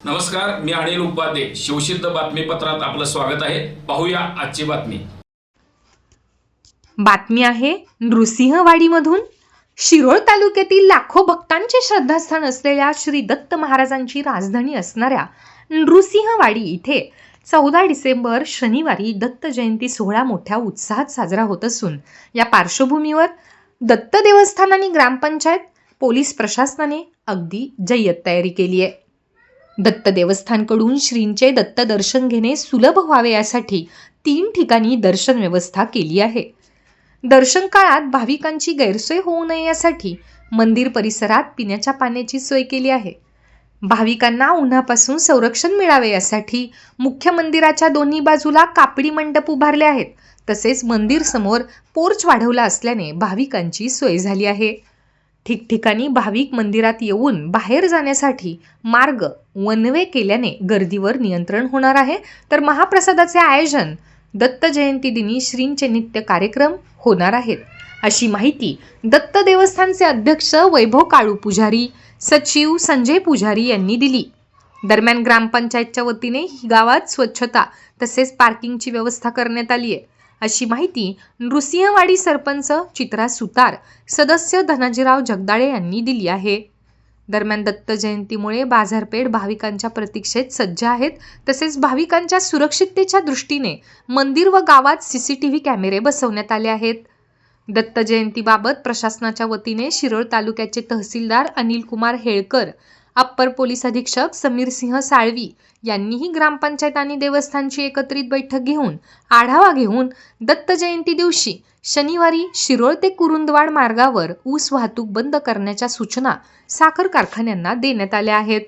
नमस्कार मी अनिल उपाध्ये. शिवसिद्ध बातमीपत्रात आपलं स्वागत आहे. पाहूया आजची बातमी. बातमी आहे नृसिंहवाडीमधून. शिरोळ तालुक्यातील लाखो भक्तांचे श्रद्धास्थान असलेल्या श्री दत्त महाराजांची राजधानी असणाऱ्या नृसिंहवाडी इथे चौदा डिसेंबर शनिवारी दत्त जयंती सोहळा मोठ्या उत्साहात साजरा होत असून या पार्श्वभूमीवर दत्त देवस्थान आणि ग्रामपंचायत पोलीस प्रशासनाने अगदी जय्यत तयारी केली आहे. दत्त देवस्थानकडून श्रींचे दत्त दर्शन घेणे सुलभ व्हावे यासाठी तीन ठिकाणी दर्शन व्यवस्था केली आहे. दर्शन काळात भाविकांची गैरसोय होऊ नये यासाठी मंदिर परिसरात पिण्याच्या पाण्याची सोय केली आहे. भाविकांना उन्हापासून संरक्षण मिळावे यासाठी मुख्य मंदिराच्या दोन्ही बाजूला कापडी मंडप उभारले आहेत. तसेच मंदिर समोर पोर्च वाढवला असल्याने भाविकांची सोय झाली आहे. ठिकठिकाणी भाविक मंदिरात येऊन बाहेर जाण्यासाठी मार्ग वन वे केल्याने गर्दीवर नियंत्रण होणार आहे. तर महाप्रसादाचे आयोजन दत्त जयंती दिनी श्रींचे नित्य कार्यक्रम होणार आहेत. अशी माहिती दत्त देवस्थानचे अध्यक्ष वैभव काळू पुजारी सचिव संजय पुजारी यांनी दिली. दरम्यान ग्रामपंचायतच्या वतीने ही गावात स्वच्छता तसेच पार्किंगची व्यवस्था करण्यात आली आहे. अशी माहिती नृसिंहवाडी सरपंच चित्रा सुतार सदस्य धनाजीराव जगदाळे यांनी दिली आहे. दरम्यान दत्त जयंतीमुळे बाजारपेठ भाविकांच्या प्रतीक्षेत सज्ज आहेत. तसेच भाविकांच्या सुरक्षिततेच्या दृष्टीने मंदिर व गावात सीसीटीव्ही कॅमेरे बसवण्यात आले आहेत. दत्त जयंतीबाबत प्रशासनाच्या वतीने शिरोळ तालुक्याचे तहसीलदार अनिल कुमार हेळकर अप्पर पोलीस अधीक्षक समीर सिंह साळवी यांनीही ग्रामपंचायत आणि देवस्थानची एकत्रित बैठक घेऊन आढावा घेऊन दत्त जयंती दिवशी शनिवारी शिरोळ ते कुरुंदवाड मार्गावर ऊस वाहतूक बंद करण्याच्या सूचना साखर कारखान्यांना देण्यात आल्या आहेत.